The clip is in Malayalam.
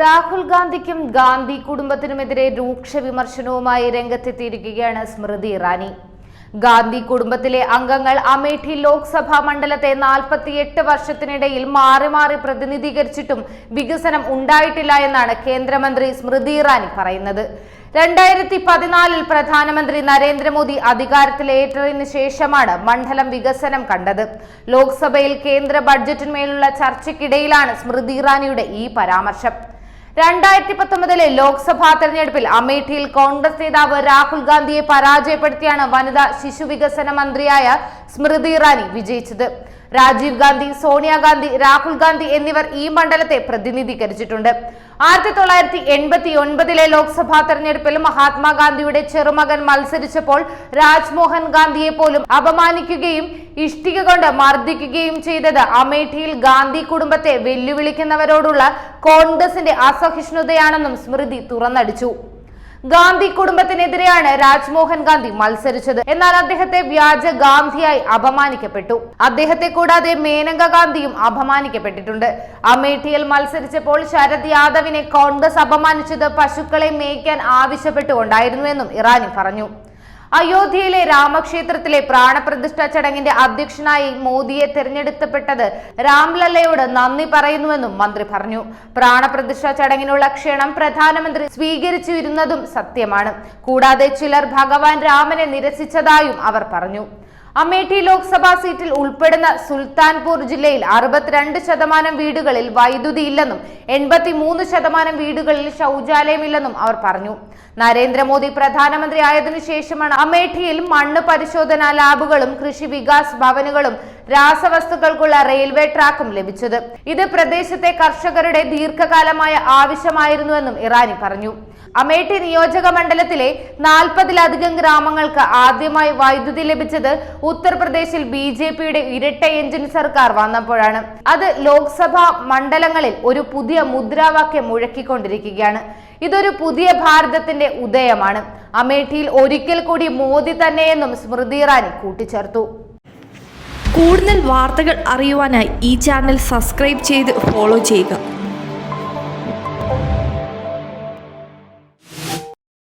രാഹുൽ ഗാന്ധിക്കും ഗാന്ധി കുടുംബത്തിനുമെതിരെ രൂക്ഷ വിമർശനവുമായി രംഗത്തെത്തിയിരിക്കുകയാണ് സ്മൃതി ഇറാനി. ഗാന്ധി കുടുംബത്തിലെ അംഗങ്ങൾ അമേഠി ലോക്സഭാ മണ്ഡലത്തെ നാൽപ്പത്തിയെട്ട് വർഷത്തിനിടയിൽ മാറി മാറി പ്രതിനിധീകരിച്ചിട്ടും വികസനം ഉണ്ടായിട്ടില്ല എന്നാണ് കേന്ദ്രമന്ത്രി സ്മൃതി ഇറാനി പറയുന്നത്. രണ്ടായിരത്തി പതിനാലിൽ പ്രധാനമന്ത്രി നരേന്ദ്രമോദി അധികാരത്തിലേറ്റതിനു ശേഷമാണ് മണ്ഡലം വികസനം കണ്ടത്. ലോക്സഭയിൽ കേന്ദ്ര ബഡ്ജറ്റിന്മേലുള്ള ചർച്ചയ്ക്കിടയിലാണ് സ്മൃതി ഇറാനിയുടെ ഈ പരാമർശം. രണ്ടായിരത്തി പത്തൊമ്പതിലെ ലോക്സഭാ തെരഞ്ഞെടുപ്പിൽ അമേഠിയിൽ കോൺഗ്രസ് നേതാവ് രാഹുൽ ഗാന്ധിയെ പരാജയപ്പെടുത്തിയാണ് വനിതാ ശിശു വികസന മന്ത്രിയായ സ്മൃതി ഇറാനി വിജയിച്ചത്. രാജീവ് ഗാന്ധി സോണിയാഗാന്ധി രാഹുൽ ഗാന്ധി എന്നിവർ ഈ മണ്ഡലത്തെ പ്രതിനിധീകരിച്ചിട്ടുണ്ട്. ആയിരത്തി തൊള്ളായിരത്തി എൺപത്തി ഒൻപതിലെ ലോക്സഭാ തെരഞ്ഞെടുപ്പിൽ മഹാത്മാഗാന്ധിയുടെ ചെറുമകൻ മത്സരിച്ചപ്പോൾ രാജ്മോഹൻ ഗാന്ധിയെ പോലും അപമാനിക്കുകയും ഇഷ്ടിക കൊണ്ട് മർദ്ദിക്കുകയും ചെയ്തത് അമേഠിയിൽ ഗാന്ധി കുടുംബത്തെ വെല്ലുവിളിക്കുന്നവരോടുള്ള കോൺഗ്രസിന്റെ അസഹിഷ്ണുതയാണെന്നും സ്മൃതി തുറന്നടിച്ചു. ഗാന്ധി കുടുംബത്തിനെതിരെയാണ് രാജ്മോഹൻ ഗാന്ധി മത്സരിച്ചത്. എന്നാൽ അദ്ദേഹത്തെ വ്യാജ ഗാന്ധിയായി അപമാനിക്കപ്പെട്ടു. അദ്ദേഹത്തെ കൂടാതെ മേനക ഗാന്ധിയും അപമാനിക്കപ്പെട്ടിട്ടുണ്ട്. അമേഠിയിൽ മത്സരിച്ചപ്പോൾ ശരത് യാദവിനെ കോൺഗ്രസ് അപമാനിച്ചത് പശുക്കളെ മേയ്ക്കാൻ ആവശ്യപ്പെട്ടുകൊണ്ടായിരുന്നുവെന്നും ഇറാനി പറഞ്ഞു. അയോധ്യയിലെ രാമക്ഷേത്രത്തിലെ പ്രാണപ്രതിഷ്ഠ ചടങ്ങിന്റെ അധ്യക്ഷനായി മോദിയെ തിരഞ്ഞെടുക്കപ്പെട്ടത് രാംലല്ലയോട് നന്ദി പറയുന്നുവെന്നും മന്ത്രി പറഞ്ഞു. പ്രാണപ്രതിഷ്ഠ ചടങ്ങിനുള്ള ക്ഷണം പ്രധാനമന്ത്രി സ്വീകരിച്ചിരുന്നതും സത്യമാണ്. കൂടാതെ ചിലർ ഭഗവാൻ രാമനെ നിരസിച്ചതായും അവർ പറഞ്ഞു. അമേഠി ലോക്സഭാ സീറ്റിൽ ഉൾപ്പെടുന്ന സുൽത്താൻപൂർ ജില്ലയിൽ അറുപത്തിരണ്ട് ശതമാനം വീടുകളിൽ വൈദ്യുതി ഇല്ലെന്നും എൺപത്തിമൂന്ന് ശതമാനം വീടുകളിൽ ശൗചാലയമില്ലെന്നും അവർ പറഞ്ഞു. നരേന്ദ്രമോദി പ്രധാനമന്ത്രി ആയതിനു ശേഷമാണ് അമേഠിയിൽ മണ്ണ് പരിശോധനാ ലാബുകളും കൃഷി വികാസ് ഭവനുകളും രാസവസ്തുക്കൾക്കുള്ള റെയിൽവേ ട്രാക്കും ലഭിച്ചത്. ഇത് പ്രദേശത്തെ കർഷകരുടെ ദീർഘകാലമായ ആവശ്യമായിരുന്നുവെന്നും ഇറാനി പറഞ്ഞു. അമേഠി നിയോജക മണ്ഡലത്തിലെ നാൽപ്പതിലധികം ഗ്രാമങ്ങൾക്ക് ആദ്യമായി വൈദ്യുതി ലഭിച്ചത് ഉത്തർപ്രദേശിൽ ബി ജെ പിയുടെ ഇരട്ട എഞ്ചിൻ സർക്കാർ വന്നപ്പോഴാണ്. അത് ലോക്സഭാ മണ്ഡലങ്ങളിൽ ഒരു പുതിയ മുദ്രാവാക്യം മുഴക്കിക്കൊണ്ടിരിക്കുകയാണ്. ഇതൊരു പുതിയ ഭാരതത്തിന്റെ ഉദയമാണ്. അമേഠിയിൽ ഒരിക്കൽ കൂടി മോദി തന്നെയെന്നും സ്മൃതി ഇറാനി കൂട്ടിച്ചേർത്തു. കൂടുതൽ വാർത്തകൾ അറിയുവാനായി ഈ ചാനൽ സബ്സ്ക്രൈബ് ചെയ്ത് ഫോളോ ചെയ്യുക.